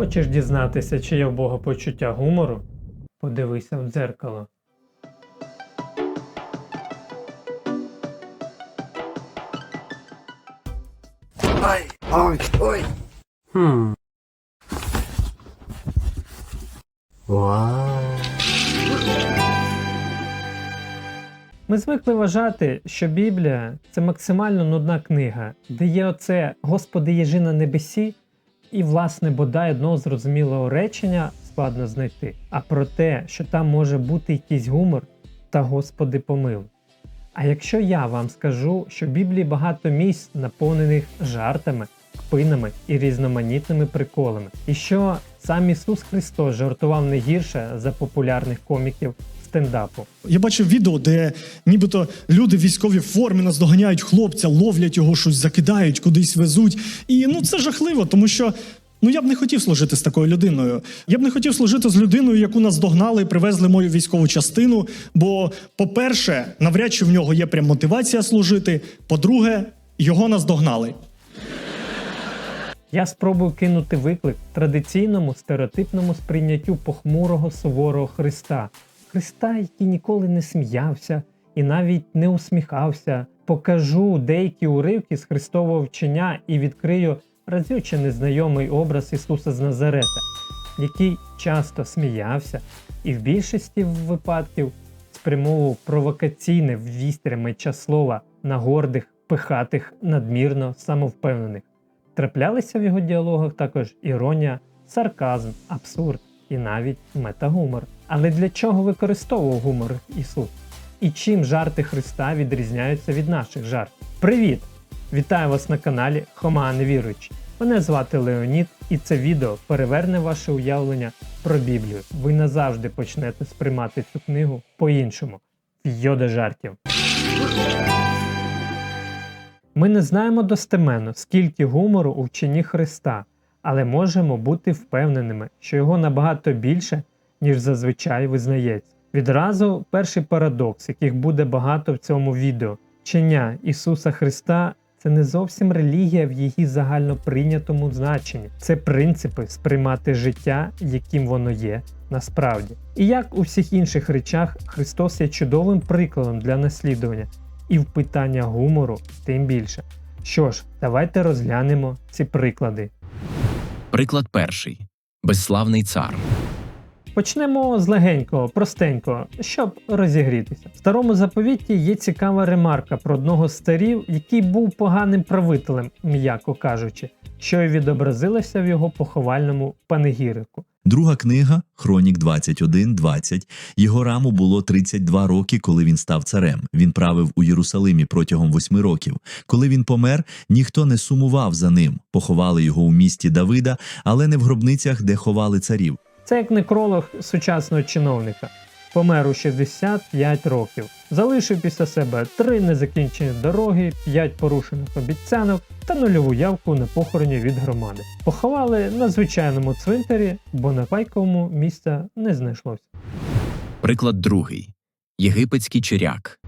Хочеш дізнатися, чи є в Бога почуття гумору? Подивися в дзеркало. Ай, ой, ой. Хм. Вау. Ми звикли вважати, що Біблія це максимально нудна книга, де є оце Господи єжи на небесі, і, власне, бодай одного зрозумілого речення складно знайти. А про те, що там може бути якийсь гумор, та Господи помил. А якщо я вам скажу, що в Біблії багато місць наповнених жартами, кпинами і різноманітними приколами, і що сам Ісус Христос жартував не гірше за популярних коміків стендапу. Я бачив відео, де нібито люди в військовій формі наздоганяють хлопця, ловлять його, щось закидають, кудись везуть. І ну це жахливо, тому що. Ну, я б не хотів служити з такою людиною. Я б не хотів служити з людиною, яку наздогнали і привезли мою військову частину. Бо, по-перше, навряд чи в нього є прям мотивація служити. По-друге, його наздогнали. Я спробую кинути виклик традиційному стереотипному сприйняттю похмурого суворого Христа, Христа, який ніколи не сміявся і навіть не усміхався. Покажу деякі уривки з Христового вчення і відкрию разюче незнайомий образ Ісуса з Назарета, який часто сміявся і в більшості випадків спрямовував провокаційне ввістря меча слова на гордих, пихатих, надмірно самовпевнених. Траплялися в його діалогах також іронія, сарказм, абсурд і навіть метагумор. Але для чого використовував гумор Ісус? І чим жарти Христа відрізняються від наших жартів? Привіт! Вітаю вас на каналі Хома Невіруючий. Мене звати Леонід, і це відео переверне ваше уявлення про Біблію. Ви назавжди почнете сприймати цю книгу по-іншому. Йода жартів. Ми не знаємо достеменно, скільки гумору у вченні Христа, але можемо бути впевненими, що його набагато більше, ніж зазвичай визнається. Відразу перший парадокс, яких буде багато в цьому відео. Вчення Ісуса Христа це не зовсім релігія в її загальноприйнятому значенні, це принципи сприймати життя, яким воно є насправді. І як у всіх інших речах, Христос є чудовим прикладом для наслідування, і в питання гумору тим більше. Що ж, давайте розглянемо ці приклади. Приклад перший. Безславний цар. Почнемо з легенького, простенького, щоб розігрітися. В старому заповіті є цікава ремарка про одного з царів, який був поганим правителем, м'яко кажучи, що й відобразилося в його поховальному панегірику. Друга книга Хронік 21.20. Його раму було 32 роки, коли він став царем. Він правив у Єрусалимі протягом восьми років. Коли він помер, ніхто не сумував за ним. Поховали його у місті Давида, але не в гробницях, де ховали царів. Це як некролог сучасного чиновника. Помер у 65 років. Залишив після себе три незакінчені дороги, 5 порушених обіцянок та нульову явку на похороні від громади. Поховали на звичайному цвинтарі, бо на пайковому місця не знайшлося. Приклад другий. Єгипетський чиряк.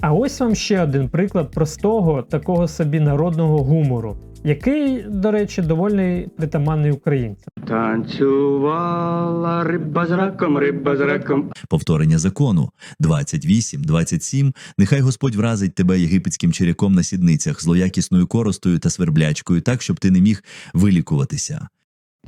А ось вам ще один приклад простого такого собі народного гумору, який, до речі, доволі притаманний українцям. Танцювала риба з раком, риба з раком. Повторення закону 28, 27. Нехай Господь вразить тебе єгипетським черяком на сідницях, злоякісною коростою та сверблячкою, так, щоб ти не міг вилікуватися.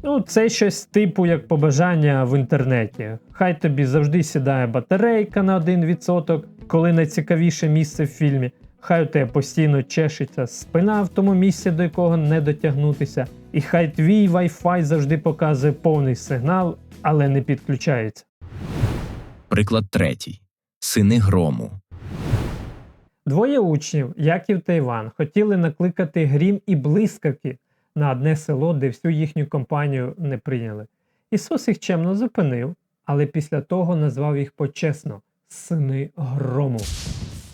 Ну, це щось типу як побажання в інтернеті. Хай тобі завжди сідає батарейка на 1%, коли найцікавіше місце в фільмі. Хай у тебе постійно чешеться спина в тому місці, до якого не дотягнутися. І хай твій Wi-Fi завжди показує повний сигнал, але не підключається. Приклад третій. Сини грому. Двоє учнів, Яків та Іван, хотіли накликати грім і блискавки на одне село, де всю їхню компанію не прийняли. Ісус їх чемно зупинив, але після того назвав їх почесно сини грому.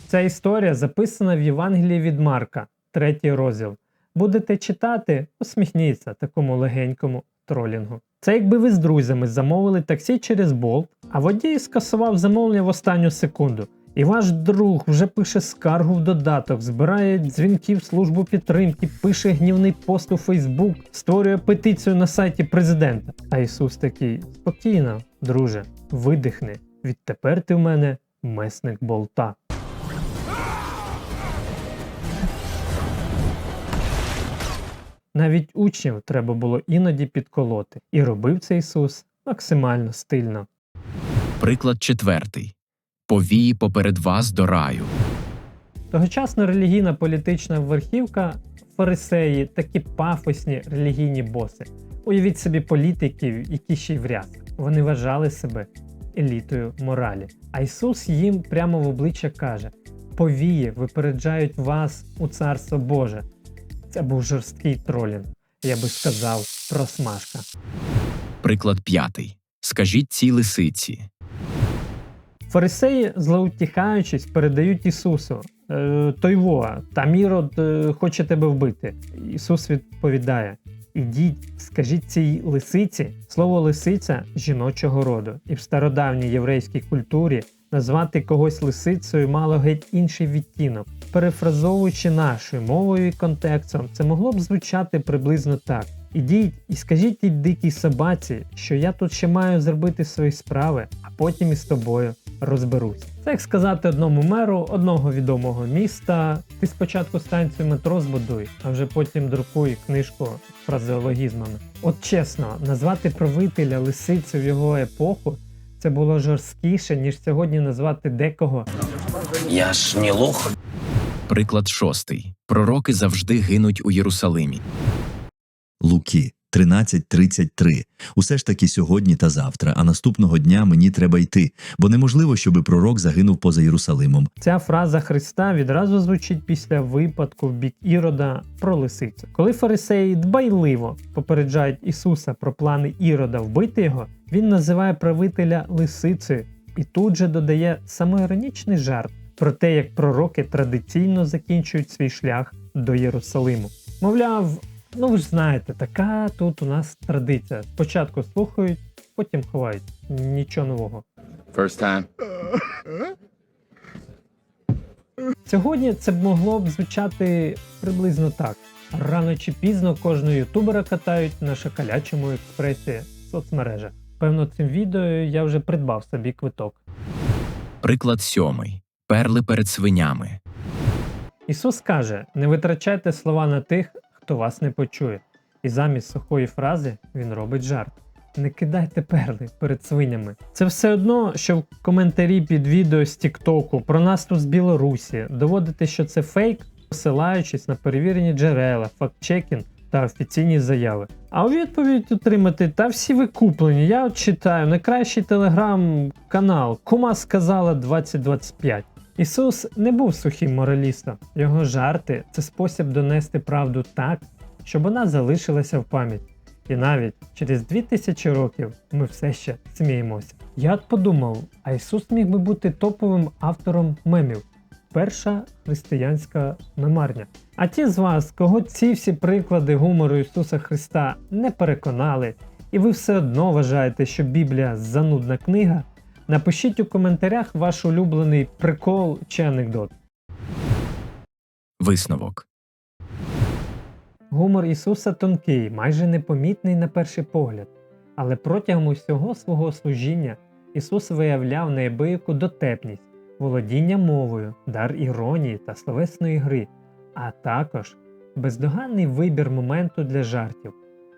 Ця історія записана в Євангелії від Марка, третій розділ. Будете читати, усміхніться такому легенькому тролінгу. Це якби ви з друзями замовили таксі через болт, а водій скасував замовлення в останню секунду І ваш друг вже пише скаргу в додаток, збирає дзвінки в службу підтримки, пише гнівний пост у Фейсбук, створює петицію на сайті президента. А Ісус такий: спокійно, друже, видихни. Відтепер ти в мене месник болта. Навіть учнів треба було іноді підколоти, і робив це Ісус максимально стильно. Приклад четвертий. Повії поперед вас до раю. Тогочасна релігійна політична верхівка, фарисеї, такі пафосні релігійні боси. Уявіть собі політиків, які ще й в рясах. Вони вважали себе елітою моралі. А Ісус їм прямо в обличчя каже: повії випереджають вас у царство Боже. Це був жорсткий тролінг, я би сказав, просмажка. Приклад п'ятий. Скажіть цій лисиці. Фарисеї, злоутіхаючись, передають Ісусу. «Е, Той во, там Ірод е, хоче тебе вбити. Ісус відповідає: Ідіть, скажіть цій лисиці, слово лисиця жіночого роду. І в стародавній єврейській культурі назвати когось лисицею мало геть інший відтінок. Перефразовуючи нашою мовою і контекстом, це могло б звучати приблизно так. Ідіть і скажіть тій дикій собаці, що я тут ще маю зробити свої справи, а потім із тобою розберусь. Це як сказати одному меру одного відомого міста: ти спочатку станцію метро збудуй, а вже потім друкуй книжку з фразеологізмами. От чесно, назвати правителя лисицю в його епоху це було жорсткіше, ніж сьогодні назвати декого Я ж не лох. Приклад шостий. Пророки завжди гинуть у Єрусалимі. Луки 13.33. Усе ж таки сьогодні та завтра, а наступного дня мені треба йти, бо неможливо, щоби пророк загинув поза Єрусалимом. Ця фраза Христа відразу звучить після випадку в бік Ірода про лисицю. Коли фарисеї дбайливо попереджають Ісуса про плани Ірода вбити його, він називає правителя лисицею і тут же додає самоіронічний жарт про те, як пророки традиційно закінчують свій шлях до Єрусалиму. Мовляв, ну ви ж знаєте, така тут у нас традиція. Спочатку слухають, потім ховають. Нічого нового. First time. Сьогодні це б могло б звучати приблизно так: рано чи пізно кожного ютубера катають на шоколячому експресі в соцмережах. Певно, цим відео я вже придбав собі квиток. Приклад сьомий. Перли перед свинями. Ісус каже: не витрачайте слова на тих, хто вас не почує. І замість сухої фрази він робить жарт. Не кидайте перли перед свинями. Це все одно, що в коментарі під відео з Тіктоку про нас тут з Білорусі доводити, що це фейк, посилаючись на перевірені джерела, фактчекінг та офіційні заяви. А у відповідь отримати та всі ви куплені. Я читаю найкращий телеграм-канал Кума сказала 2025. Ісус не був сухим моралістом. Його жарти це спосіб донести правду так, щоб вона залишилася в пам'ять. І навіть через 2000 років ми все ще сміємося. Я от подумав, а Ісус міг би бути топовим автором мемів. Перша християнська мемарня. А ті з вас, кого ці всі приклади гумору Ісуса Христа не переконали, і ви все одно вважаєте, що Біблія занудна книга, напишіть у коментарях ваш улюблений прикол чи анекдот. Висновок. Гумор Ісуса тонкий, майже непомітний на перший погляд, але протягом усього свого служіння Ісус виявляв неабияку дотепність, володіння мовою, дар іронії та словесної гри, а також бездоганний вибір моменту для жартів.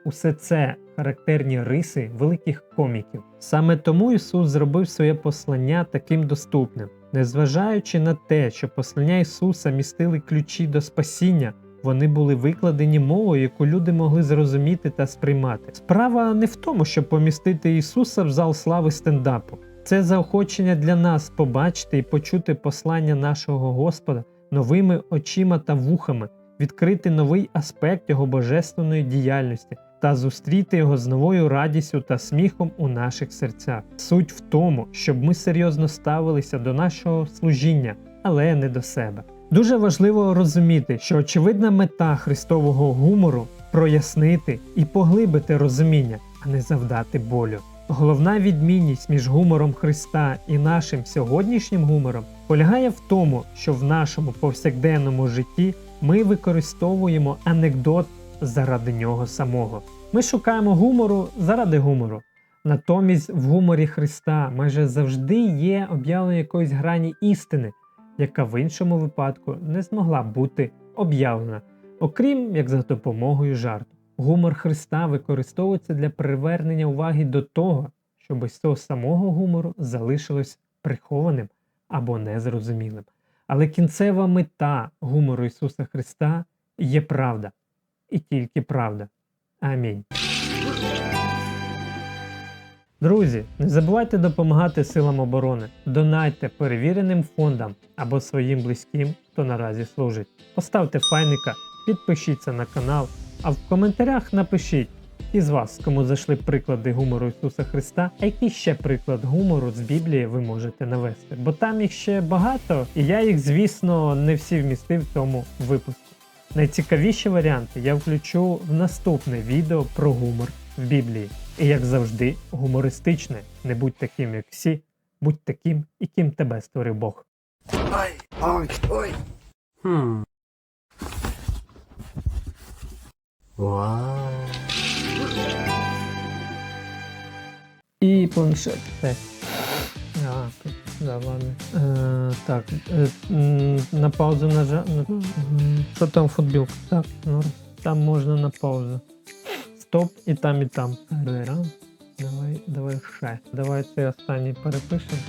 Усе це характерні риси великих коміків. Саме тому Ісус зробив своє послання таким доступним, незважаючи на те, що послання Ісуса містили ключі до спасіння. Вони були викладені мовою, яку люди могли зрозуміти та сприймати. Справа не в тому, щоб помістити Ісуса в зал слави стендапу. Це заохочення для нас побачити і почути послання нашого Господа новими очима та вухами, відкрити новий аспект його божественної діяльності та зустріти його з новою радістю та сміхом у наших серцях. Суть в тому, щоб ми серйозно ставилися до нашого служіння, але не до себе. Дуже важливо розуміти, що очевидна мета христового гумору прояснити і поглибити розуміння, а не завдати болю. Головна відмінність між гумором Христа і нашим сьогоднішнім гумором полягає в тому, що в нашому повсякденному житті ми використовуємо анекдот заради нього самого. Ми шукаємо гумору заради гумору. Натомість в гуморі Христа майже завжди є об'явлення якоїсь грані істини, яка в іншому випадку не змогла бути об'явлена, окрім як за допомогою жарту. Гумор Христа використовується для привернення уваги до того, щоб із цього самого гумору залишилось прихованим або незрозумілим. Але кінцева мета гумору Ісуса Христа є правда, і тільки правда. Амінь. Друзі, не забувайте допомагати силам оборони. Донайте перевіреним фондам або своїм близьким, хто наразі служить. Поставте файника, підпишіться на канал, а в коментарях напишіть із вас, кому зайшли приклади гумору Ісуса Христа, а який ще приклад гумору з Біблії ви можете навести. Бо там їх ще багато, і я їх, звісно, не всі вмістив в цьому випуску. Найцікавіші варіанти я включу в наступне відео про гумор в Біблії. І як завжди, гумористичне. Не будь таким, як всі, будь таким, яким тебе створив Бог. Хм. Вау. І планшет. А, тут, да, ладно. Е, так, е, на паузу нажа. Що там футбілка? Так, ну, там можна на паузу. Стоп, і там, і там. Давай, давай ще. Давай цей останній перепишемо.